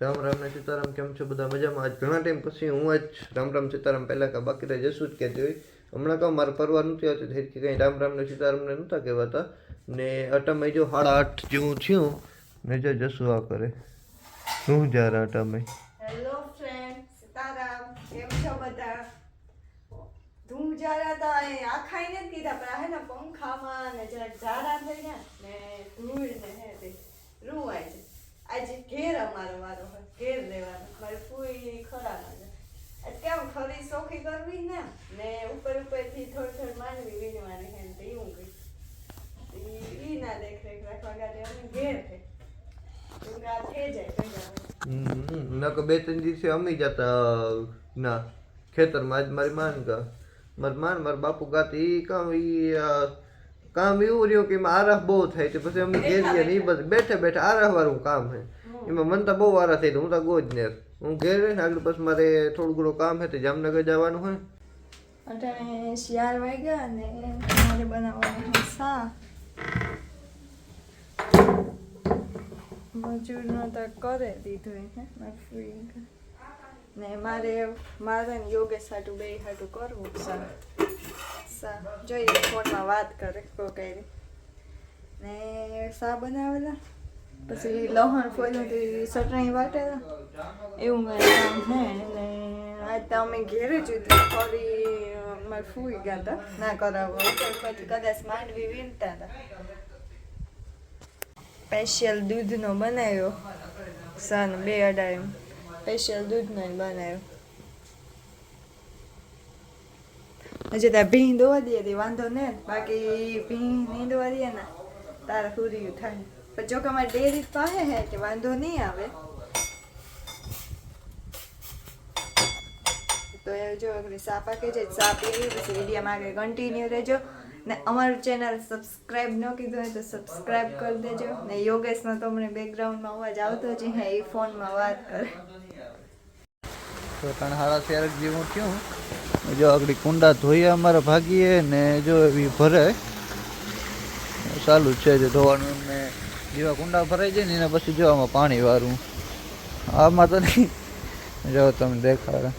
રામ રામ ને સીતારામ, કેમ છો બધા મજામાં? આજ ઘણા ટાઈમ પછી હું આજ રામ રામ સીતારામ પહેલાં કાં બાકી રહી જશું જ કહેતી હોય હમણાં કહું, મારે ફરવા નથી આવતી થઈ કે કંઈ રામ રામ ને સીતારામ ને નહોતા કહેવાતા. ને અટામાં જો સાડા આઠ જેવું થયું, ને જો જશું આ કરે. શું જારા અટામાં. હેલો જારા તો અહીં આખાઈ નથી કીધા, પણ હે ને પંખામાં ને જરાક જારા થઈ ગયા ને ધૂળ ને હે તે રૂવાય છે. આજે ઘેર અમારો વારો હોય ઘેર રહેવાનો મારે ફૂઈ ખરા લાગે આજ કેમ ખરી સોખી કરવી ને ને ઉપર ઉપરથી થોડી થોડી માંડવી વીણવાની હે ને તે એવું કઈ ઈ ના દેખરેખ રાખવા ગાડે અમે ઘેર છે ડુંગા થઈ જાય થઈ જાય નકર બે ત્રણ દિવસે અમી જતા ના ખેતરમાં આજ મારી માન ગા મારી માન મારા બાપુ ગાત ઈ કામ ઈ અ, કામ એવું રહ્યું કે એમાં આરફ બહુ થાય છે. પછી અમે ઘેર ગયા ને એ બધું બેઠે બેઠે આરફ વાળું કામ છે. એમાં મને તો બહુ આરા થઈ હું તો ગોજ ને હું ઘેર રહીને આગળ પછી મારે થોડું ઘણું કામ છે તે જામનગર જવાનું હોય અટાણે શિયાળ વાગ્યા અને મારે બનાવવાનું શાક. મજૂરનો તો કરે દીધું ફ્રી ને મારે મારે યોગેશ હાટું બે હાટું કરવું શાક. શાક જોઈએ ફોનમાં વાત કરે કો કઈ ને શા બનાવેલા? પછી લહણ ફોલ્યું ચટણી વાટેલા. એવું મારે કામ ને આજ તો અમે ઘેરે જ ફરી મારે ફૂઈ ગયા હતા ના કરાવો પછી કદાચ માંડવી વીણતા હતા સ્પેશિયલ દૂધનો બનાવ્યો. સન બે અઢાઈ સ્પેશિયલ દૂધનો બનાવ્યો. હજી ત્યાં ભીં દોવા દે તે વાંધો ને બાકી ભીં નહીં દોવા દે ને તારે પૂરી થાય પણ જો કે અમારે ડેરી પાસે હે કે વાંધો નહીં આવે તો એ જો સાપ પાકે છે સાપ એવી પછી વિડીયોમાં આગળ કન્ટિન્યુ રહેજો ને અમારું ચેનલ સબસ્ક્રાઈબ ન કીધું હોય તો સબસ્ક્રાઈબ કરી દેજો ને યોગેશનો તો અમને બેકગ્રાઉન્ડમાં અવાજ આવતો જ હે એ ફોનમાં વાત કરે તો તણ હારા ચાર જેવું થયું જો આગળ કુંડા ધોઈએ અમારા ભાગીએ ને જો એવી ભરે. ચાલુ છે જે ધોવાનું ને જેવા કુંડા ભરાઈ જાય ને એના પછી જો આમાં પાણી વારું. આમાં તો નહીં. જો તમે દેખાડે.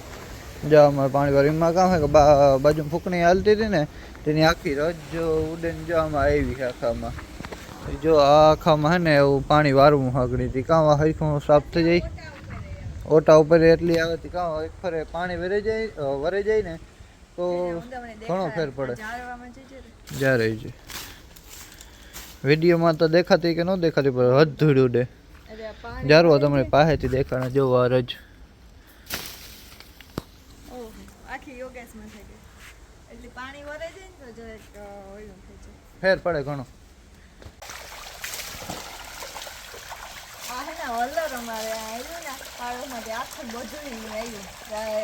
જો આમાં પાણી વારું. એમાં કામ કે બાજુ ફૂકણી હાલતી હતી ને તેની આખી રજ જો ઉડે જો આમાં આવી આખામાં. જો આ આખામાં હે ને એવું પાણી વારવું આગળ હતી કામ હરખું સાફ થઈ જાય. ઓટા ઉપર એટલી આવે તો કાં એક ફરે પાણી વરે જાય વરે જાય ને તો ઘણો ફેર પડે. જ્યારે છે વિડીયોમાં તો દેખાતી કે ન દેખાતી પણ હદ ઉડે જારવા તમને પાસેથી દેખાડે જો વાર જ. ફેર પડે ઘણો. અમારે આવ્યું આખું બધું આવ્યું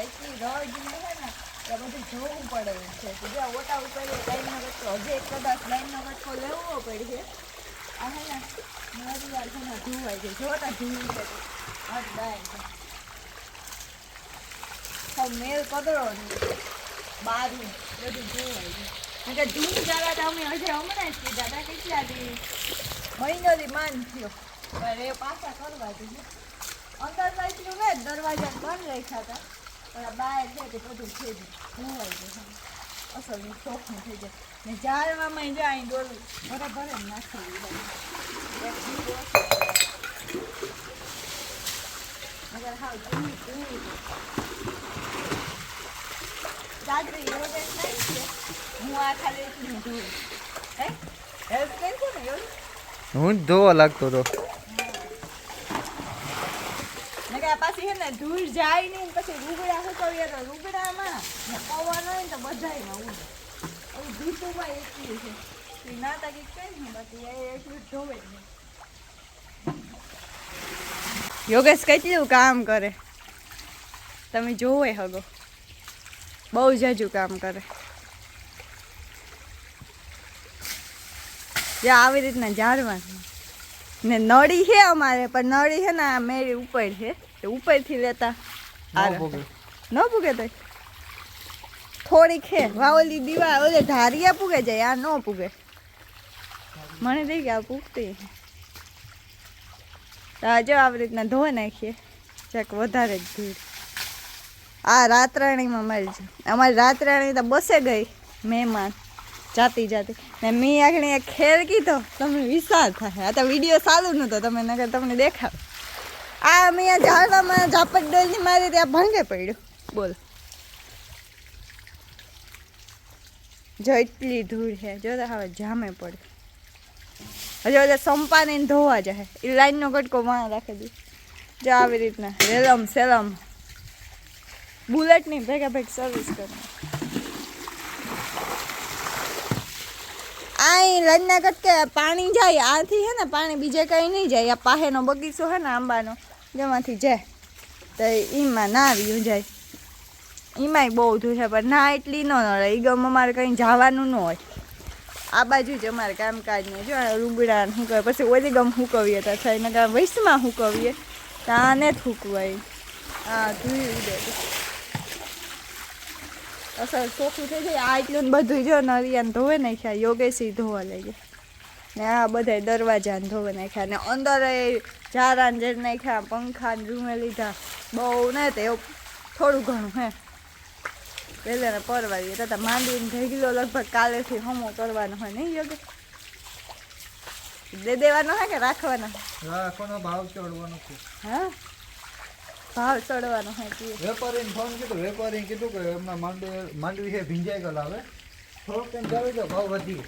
એટલી રડ ને હે ને એ બધું જોવું પડે છે. બીજા ઓટા ઉપર લાઈનનો કચરો હજી એક કદાચ લાઈનનો કચરો લેવો પડશે. અને ને મારી વાર છે ને ધોવાય છે જોતા ધોઈ છે. હાથ ડાય છે. મેલ કદરો નહીં. બારું બધું ધોવાઈ ગયું. કે ધૂમ જરા તો અમે હજી હમણાં જ કીધા હતા. કેટલા દી મહિનોથી માન થયો. પણ એ પાછા કરવા જોઈએ અંદર સાઈડનું મેં દરવાજા બંધ રાખ્યા હતા. પણ બહાર છે તે બધું થઈ ગયું. ધોવાઈ ગયું અસલ શોખનું થઈ જાય ને જાળવામાં જાય અહીં ડોલું ભરે ભરે નાખી મગર હું આ ખાલી એકલી ધોઉં હે? હેલ્પ કરશો ને યોગેશ હું ધોવા લાગતો હતો નકર આ પાછી છે ને ધૂળ જાય નહીં, પછી રૂગડા સુકવીએ તો રૂગડામાં પવન હોય ને તો બધાયમાં ઉડે. એવું ભીતુમાં એટલી છે. યોગેશ કેટલું કામ કરે? તમે જોવે હગો. બહુ જાજુ કામ કરે. જે આવી રીતના ઝાડવાનું ને નળી છે અમારે, પણ નળી છે ને આ મેરી ઉપર છે. તે ઉપરથી લેતા. આ ન પૂગે તો થોડીક છે વાવલી દીવા ઓલે ધારિયા પૂગે જાય આ ન પૂગે મને દઈ ગયા પૂગતી જો આવી રીતના ધોઈ નાખીએ. ચેક વધારે જ ભીડ આ રાતરાણીમાં મળશે અમારી રાતરાણી તો બસે ગઈ મહેમાન જાતી જાતી. ને મેં આગળ ખેર કીધો તમને વિશાળ થાય. આ તો વીડિયો ચાલુ નહોતો તમે નગર તમને દેખાવ આ અમે અહીંયા ઝાડવામાં ઝાપટ ડોલની મારી ત્યાં ભાંગે પડ્યું. બોલ. જો એટલી ધૂળ છે. જો હવે જામે પડે. હજુ બધા સંપાને ધોવા જાય. એ લાઈનનો કટકો માં રાખી દે જો આવી રીતના. રેલમ સેલમ. બુલેટની ભેગા ભેગ સર્વિસ કરે. આ લાઈનના કટકે પાણી જાય. આથી હે ને પાણી બીજે કંઈ નહીં જાય. આ પાસેનો બગીચો હે ને આંબાનો. જેમાંથી જાય તો એમાં ના આવ્યું જાય એમાંય બહુ ધૂળ છે, પણ ના એટલી ન નડે. એ ગમ અમારે કંઈ જવાનું ન હોય. આ બાજુ જ અમારે કામકાજ ને જો રૂબડા હુકવે. પછી ઓલી ગમ હુકવીએ તો થાય ને કાં વૈશમાં હુકવીએ. તો આને જ હુકવાય. હા, ધોઈ ઉડે. અસર ચોખ્ખું થઈ જાય. આ એટલું બધું જો નરિયાને ધોવે નાખ્યા, યોગેશી ધોવા લઈ ગયા ને આ બધા દરવાજા ધોવે નાખ્યા ને અંદર એ ઝારા ને જેડ નાખ્યા પંખા ને રૂમે લીધા. બહુ ને તે થોડું ઘણું હે. પેલા ને પરવારીએ તથા માંડીને ઢેગલો લગભગ કાલેથી હમો કરવાનો હોય નહીં યોગે દે દેવાનો હોય કે રાખવાનો? રાખવાનો ભાવ ચડવાનો છે. હા? ભાવ ચડવાનો હોય તે વેપારીને ફોન કીધું વેપારી કીધું કે એમના માંડવી માંડવી છે ભીંજાઈ ગયેલા હવે. થોડોક ટાઈમ ચાલુ તો ભાવ વધી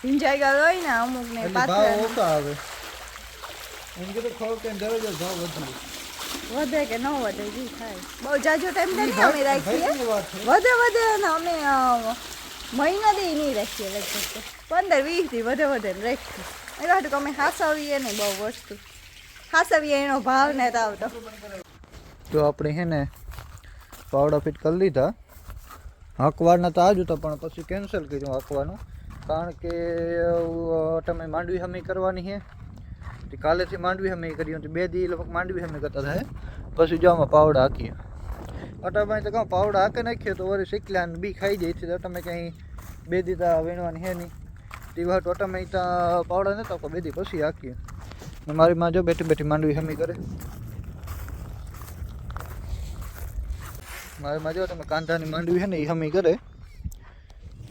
ભીંજાઈ ગયેલો હોય ને અમુક ને ભાવ ઓછા આવે. એમ ભાવ વધી. વધે કે ન વધે જી થાય. બહુ જાજો ટાઈમ અમે રાખીએ? વધે વધે ને અમે મહિના દે નહીં રાખીએ લગભગ પંદર વીસથી વધે વધે ને રાખીએ. એ વાટું કે અમે હાસવીએ નહીં બહુ વસ્તુ. હાસવીએ એનો ભાવ ને આવતો. તો આપણે હે ને પાવડા ફિટ કરી લીધા. હકવારના તો આજુ તો પણ પછી કેન્સલ કર્યું હકવાનું. કારણ કે તમે માંડવી હમી કરવાની છે તે કાલેથી માંડવી હમી કરી હતી. બે દી લગભગ માંડવી હમી કરતા થાય પછી જો આમાં પાવડા હાકીએ. અટામાં તો કહું, પાવડા હાકે નાખીએ તો વળી શીખલા બી ખાઈ જાય છે. તો તમે કંઈ બે દી તા વીણવાની હે નહીં. તે વાત ઓટામાં ત્યાં પાવડા નતા તો બે દી પછી હાકીએ. મારી માં જો બેઠી બેઠી માંડવી હમી કરે. મારી માં જો તમે કાંધાની માંડવી છે ને એ હમી કરે.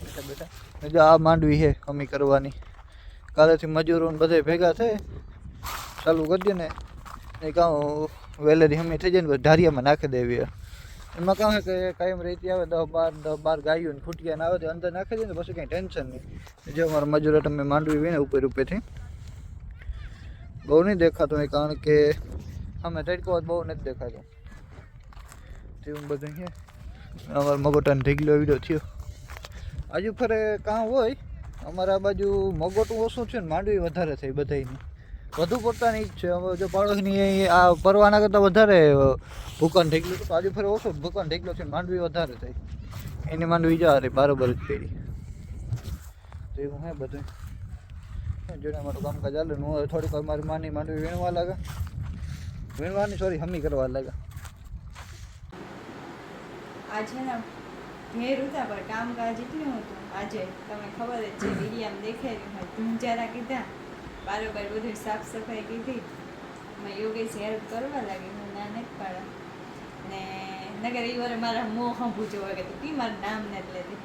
બેઠા બેઠા. ને જો આ માંડવી છે હમી કરવાની. કાલેથી મજૂરો ને બધા ભેગા થાય. ચાલુ કરી દે ને. એ કાં વેલેરી હમી થઈ જાય ને પછી ઢારિયામાં નાખી દેવી એમાં કાં છે કે કાયમ રેતી આવે દસ બાર દસ બાર ગાયો ને ખૂટિયા ને આવે તો અંદર નાખી દે ને પછી કંઈ ટેન્શન નહીં. જો અમારા મજૂરો તમે માંડવી વીણે ઉપર ઉપરથી. બહુ નહીં દેખાતું એ કારણ કે અમે તડકો બહુ નથી દેખાતો. તેવું બધું છે. અમારા મગોટાને ઢીગલો વીડિયો થયો. આજુ ફરે કાં હોય, અમારા બાજુ મગોટું ઓછું છે ને, માંડવી વધારે થઈ બધાયની. વધુ પડતાની જ છે. જો પાડોશની આ પરવાના કરતાં વધારે ભૂકાન ગયું તો આજુ ફરે ઓછો જ થઈ ઢીકલો છે માંડવી વધારે થઈ. એની માંડવી જા રહી બરાબર જ પેઢી તો એવું હે બધું જોડે અમારું કામકાજ ચાલે હું હવે થોડીક અમારી માની માંડવી વીણવા લાગે. વીણવાની સોરી હમી કરવા લાગે. આજે ઘેર ઉતા પર કામકાજ એટલું હતું. આજે તમે ખબર જ છે વિડીયામ દેખાઈ હોય ધૂંજારા કીધા, બારોબાર બધું સાફ સફાઈ કીધી. મેં યોગેશ હેલ્પ કરવા લાગી, હું ના નથી પાડા ને નગર એ વારે મારા મોં હંભું જોવા કે તું કી મારું નામ નથી લેતી.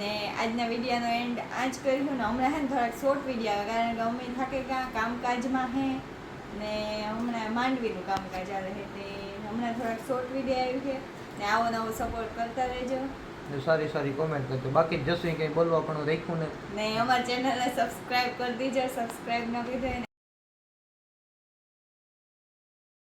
ને આજના વિડીયાનો એન્ડ આજ કર્યું ને હમણાં હે ને થોડાક શોર્ટ વીડિયો આવે, કારણ કે અમે થાકે કાં કામકાજમાં હે. ને હમણાં માંડવીનું કામકાજ આવે તે હમણાં થોડાક શોર્ટ વીડિયો આવ્યું છે. ને આવો નવો સપોર્ટ કરતા રહેજો. સારી સારી કોમેન્ટ કરજો. બાકી જશું કંઈ બોલવા પણ રાખ્યું ને ને અમારી ચેનલને સબસ્ક્રાઇબ કરી દીજો સબસ્ક્રાઇબ ન કરી